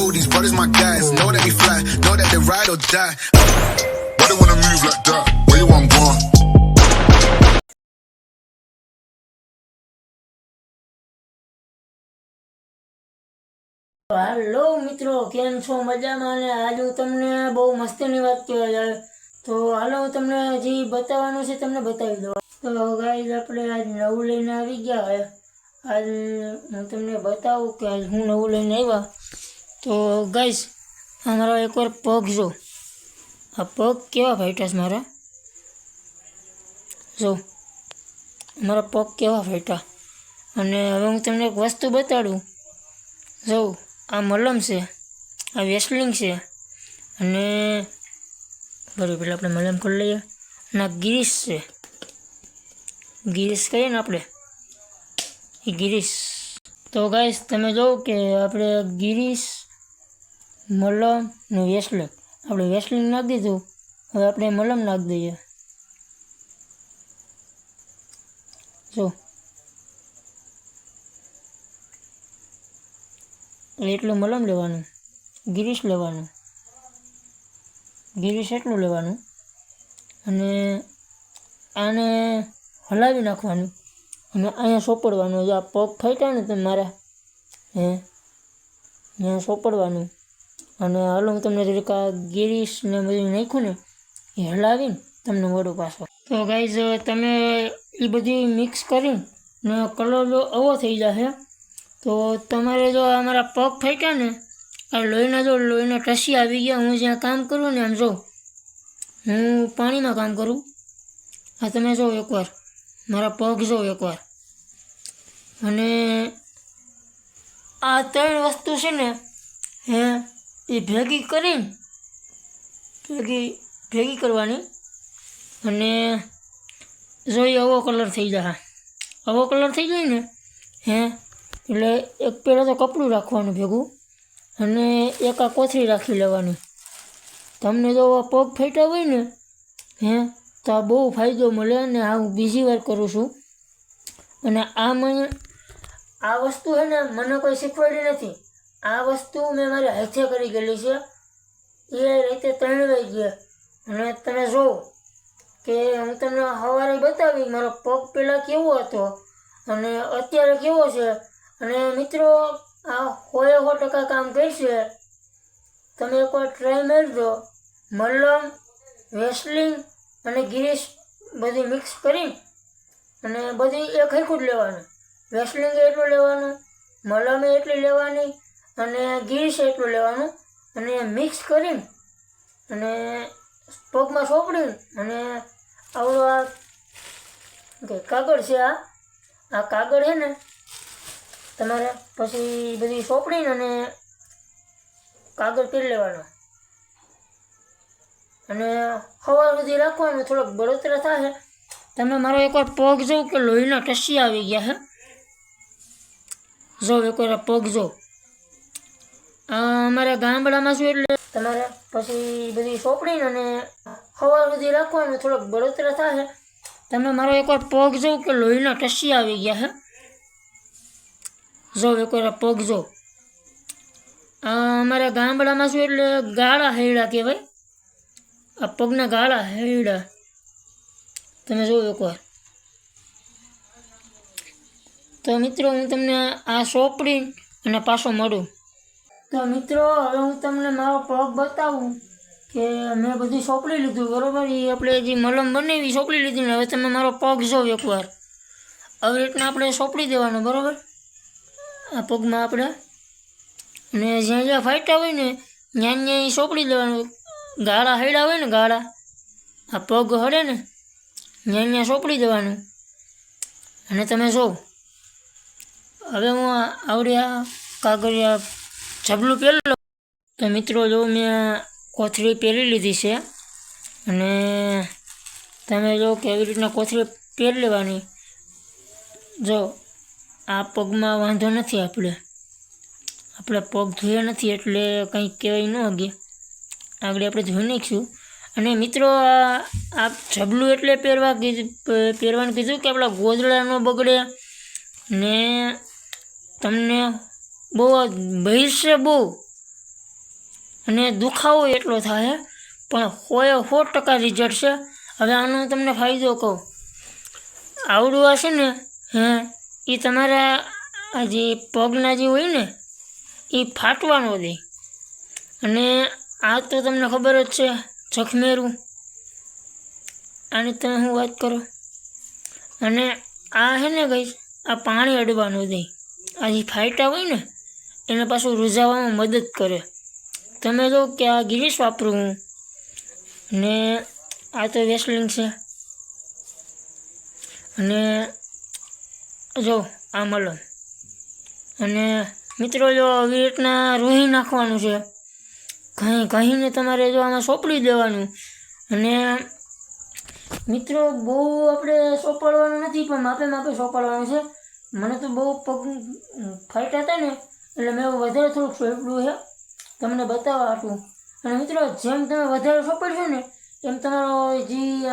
fool, these brothers my guys. Know that we fly, know that they ride or die. Why they wanna move like that? Where you want going? હાલો મિત્રો કેમ છો મજામાં અને આજ હું તમને બહુ મસ્તીની વાત કહેવા જાય તો હાલો હું તમને જે બતાવવાનું છે તમને બતાવી દઉં તો ગાઈઝ આપણે આજ નવું લઈને આવી ગયા હે આજ હું તમને બતાવું કે આજ હું નવું લઈને આવ્યા તો ગઈશ અમારો એકવાર પગ જો. આ પગ કેવા ફાટ્યા મારા? જો મારા પગ કેવા ફાટ્યા? અને હવે હું તમને એક વસ્તુ બતાડું. જો, આ મલમ છે, આ વેસલિંગ છે. અને બરાબર, પેલા આપણે મલમ કરી લઈએ. અને આ ગિરીશ છે. ગીરીશ કહીએ ને આપણે? એ ગિરીશ. તો ગાઈસ, તમે જોવો કે આપણે ગિરીશ મલમ ને વેસલિંગ આપણે વેસલિંગ નાખી દીધું. હવે આપણે મલમ નાખી દઈએ. જો. એટલું મલમ લેવાનું. ગિરીશ લેવાનું. ગિરીશ એટલું લેવાનું. અને આને હલાવી નાખવાનું. અને અહીંયા સોપડવાનું. જો આ પગ ફાટ્યા ને તમે મારા, હે? અહીંયા સોપડવાનું. અને હાલો હું તમને જરીક આ ગિરીશ ને બધું નાખ્યું ને, એ હલાવીને તમને વડું પાછો. તો ગાઈઝ તમે એ બધી મિક્સ કરીને કલર જો આવો થઈ જશે તો તમારે જો અમારા પગ ફેંક્યા ને, આ લોહીના જો લોહીના ટસી આવી ગયા, હું જ્યાં કામ કરું ને આમ જો, હું પાણીમાં કામ કરું. આ તમે જો એકવાર, મારા પગ જો એકવાર. અને આ ત્રણ વસ્તુ છે ને, હે એ ભેગી કરીને, ભેગી ભેગી કરવાની અને જો એ આવો કલર થઈ જાય. આવો કલર થઈ જાય ને, હે? એટલે એક પહેલાં તો કપડું રાખવાનું ભેગું અને એક આ કોથળી રાખી લેવાની. તમને જો પગ ફેટા હોય ને, હે, તો આ બહુ ફાયદો મળે અને આ હું બીજી વાર કરું છું. અને આ મને, આ વસ્તુ છે ને, મને કોઈ શીખવાડી નથી. આ વસ્તુ મેં મારી હાથે કરી ગયેલી છે. એ રીતે ત્રણ વાઈ ગયા અને તમે જો કે હું તમને સવારે બતાવી, મારો પગ પહેલાં કેવો હતો અને અત્યારે કેવો છે? અને મિત્રો, આ હોએ સો ટકા કામ કરશે. તમે એકવાર ટ્રાય મારજો. મલમ, વેસલિંગ અને ગિરીશ બધી મિક્સ કરી અને બધી એક હરખું જ લેવાનું. વેસલિંગ એટલું લેવાનું, મલમે એટલી લેવાની અને ગિરીશ એટલું લેવાનું. અને મિક્સ કરીને અને પગમાં સોંપડીને અને આવડો આ કાગળ છે આ. આ કાગળ છે ને, તમારે પછી બધી સોંપડીને અને કાગળ કરી લેવાનો. અને સવાર સુધી રાખવાનું, થોડોક બળતરા થાય. તમે મારો એકવાર પગ જો કે લોહીના ટસી આવી ગયા હે. જો એકવાર પગ જો. આ અમારા ગામડામાં શું એટલે તમારે પછી બધી સોંપણી અને સવાર સુધી રાખવાનું થોડોક બળતરા થાય તમે મારો એકવાર પગ જો કે લોહીના ટસી આવી ગયા હે. જો એકવાર પગ જો. અમારા ગામડામાં શું એટલે ગાળા હૈડા કહેવાય. આ પગના ગાળા હૈડા તમે જો એકવાર. તો મિત્રો હું તમને આ સોંપડી અને પાછો મળું. તો મિત્રો, હવે હું તમને મારો પગ બતાવું કે મેં બધું સોંપડી લીધું, બરાબર? એ આપણે જે મલમ બનાવી, સોંપડી લીધી ને હવે તમે મારો પગ જોવ એકવાર. આવી રીતના આપણે સોંપડી દેવાનો, બરાબર? આ પગમાં આપણે અને જ્યાં જ્યાં ફાટ્યા હોય ને, ત્યાં ત્યાં એ સોંપડી દેવાનું. ગાળા હૈડા હોય ને, ગાળા. આ પગ હળે ને, ત્યાં ત્યાં સોંપડી દેવાનું. અને તમે જો, હવે હું આવડ્યા આવડી કાગળિયા જબલું પહેરી લો તો મિત્રો જો મેં કોથળી પહેરી લીધી છે અને તમે જો કે એવી રીતના કોથળી પહેરી લેવાની, જો આ પગમાં વાંધો નથી આપણે. આપણે પગ ધોયા નથી એટલે કંઈ કહેવાય ન હગે. આગળ આપણે ધોઈ નાખીશું. અને મિત્રો આ જબલું એટલે પહેરવા કીધું પહેરવાનું કીધું કે આપણા ગોદડા ન બગડે ને તમને બહુ ભવિષ્ય બહુ. અને દુખાવો એટલો થાય, પણ હોય સો ટકા રિઝલ્ટ છે. હવે આનો તમને ફાયદો કહું. આવડું હશે ને, હે, એ તમારા જે પગના જે હોય ને, એ ફાટવાનો દે. અને આ તો તમને ખબર જ છે, જખમેરું. આની તમે હું વાત કરો. અને આ છે ને ગઈ આ પાણી અડવાનું દે. આ જે ફાયટા હોય ને એને પાછું રૂઝાવામાં મદદ કરે. તમે જો કે આ ગિરીશ વાપરું હું. ને આ તો વેસલિંગ છે. અને જો, આ મલમ. અને મિત્રો, જો આવી રીતના રોહી નાખવાનું છે ઘણી કહીને તમારે જો આમાં સોંપડી દેવાનું. અને મિત્રો, બહુ આપણે સોંપડવાનું નથી, પણ માપે માપે સોંપાડવાનું છે. મને તો બહુ પગ ફાઇટ હતા ને એટલે મેં વધારે થોડુંક સોંપડું છે. તમને બતાવવા હતું. અને મિત્રો, જેમ તમે વધારે સોંપડશો ને, એમ તમારો જે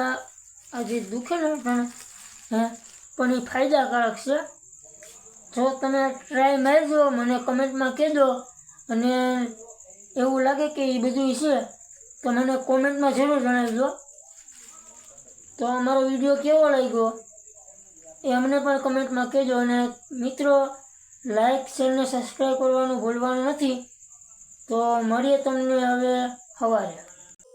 આ જે દુખે ને પણ હે, પણ એ ફાયદાકારક છે. જો તમે ટ્રાય મારજો, મને કમેન્ટમાં કહેજો. અને એવું લાગે કે એ બધું છે, તો મને કોમેન્ટમાં જરૂર જણાવજો. તો અમારો વીડિયો કેવો લાગ્યો? એ અમને પણ કમેન્ટમાં કહેજો. અને મિત્રો લાઈક શેર ને સબસ્ક્રાઈબ કરવાનું ભૂલવાનું નથી. તો મળીએ તમને હવે સવારે.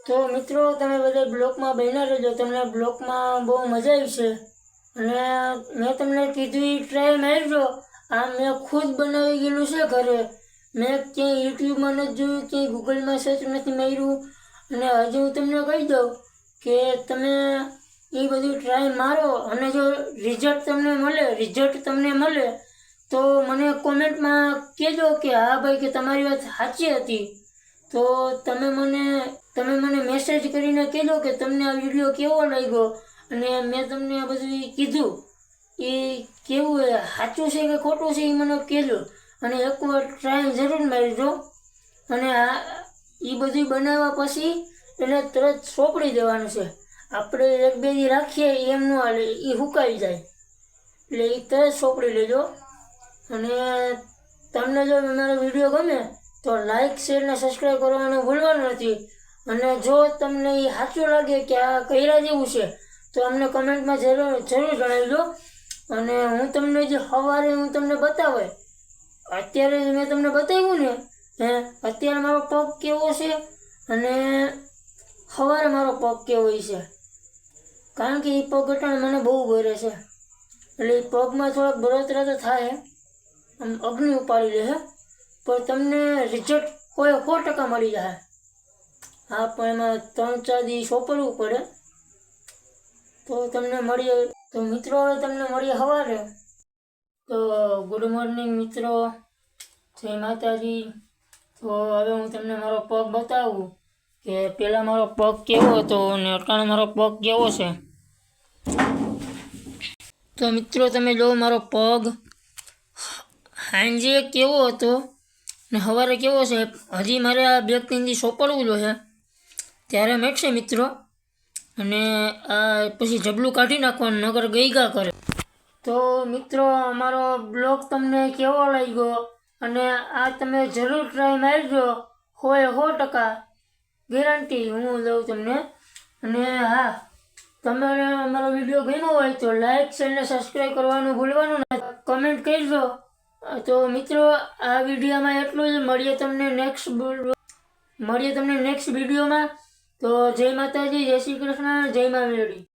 તો મિત્રો, તમે બધા બ્લોકમાં બહેના રહેજો. તમને બ્લોકમાં બહુ મજા આવી છે અને મેં તમને કીધું એ ટ્રાય મારજો. આ મેં ખુદ બનાવી ગયેલું છે ઘરે. મેં ક્યાંય યુટ્યુબમાં નથી જોયું, ક્યાંય ગૂગલમાં સર્ચ નથી માર્યું. અને હજી હું તમને કહી દઉં કે તમે એ બધું ટ્રાય મારો. અને જો રિઝલ્ટ તમને મળે રિઝલ્ટ તમને મળે તો મને કોમેન્ટમાં કહેજો કે, હા ભાઈ, કે તમારી વાત સાચી હતી. તો તમે મને તમે મને મેસેજ કરીને કહેજો કે તમને આ વીડિયો કેવો લાગ્યો? અને મેં તમને આ બધું કીધું. એ કેવું સાચું છે કે ખોટું છે એ મને કહેજો. અને એકવાર ટ્રાય જરૂર મારજો. અને આ એ બધું બનાવવા પછી એને તરત સોંપડી દેવાનું છે. આપણે એક બે રાખીએ એમ ન હાલે એ સુકાઈ જાય. એટલે એ તરત સોંપડી લેજો. અને તમને જો મારો વીડિયો ગમે, તો લાઈક શેર ને સબસ્ક્રાઈબ કરવાનું ભૂલવાનું નથી. અને જો તમને એ સાચું લાગે કે આ કર્યા જેવું છે, તો અમને કમેન્ટમાં જરૂર જરૂર જણાવજો. અને હું તમને જે સવારે હું તમને બતાવે, અત્યારે મેં તમને બતાવ્યું ને, હે, અત્યારે મારો પગ કેવો છે? અને સવારે મારો પગ કેવો છે? કારણ કે એ પગ અટાણે મને બહુ ગરે છે. એટલે એ પગમાં થોડાક બળતરા તો થાય. આમ અગ્નિ ઉપાડી લે પણ તમને રિઝલ્ટ કોઈ સો ટકા મળી જાય. હા, પણ એમાં ત્રણ ચાર દિવસ વાપરવું પડે. તો તમને મળીએ. તો મિત્રો, હવે તમને મળીએ સવારે. તો ગુડ મોર્નિંગ મિત્રો. જય માતાજી. તો હવે હું તમને મારો પગ બતાવું કે પહેલાં મારો પગ કેવો હતો અને અટાણે મારો પગ કેવો છે. તો મિત્રો, તમે જો મારો પગ. સાંજે કેવો હતો? ને સવારે કેવો છે? હજી મારે આ બેગ દી સોંપડવું જોઈએ ત્યારે મેટશે મિત્રો, અને આ પછી જબલું કાઢી નાખવાનું નગર ગઈગા કરે. તો મિત્રો, અમારો બ્લોગ તમને કેવો લાગ્યો? અને આ તમે જરૂર ટ્રાય મારજો. હોય સો ટકા. ગેરંટી હું દઉં તમને. અને હા, તમારે અમારો વીડિયો ગમ્યો હોય તો લાઈક શેર ને સબસ્ક્રાઈબ કરવાનું ભૂલવાનું ના. કમેન્ટ કરજો. તો મિત્રો, આ વિડીયોમાં એટલું જ. મળીએ તમને નેક્સ્ટ મળીએ તમને નેક્સ્ટ વિડીયોમાં. તો જય માતાજી, જય શ્રી કૃષ્ણ, જય મા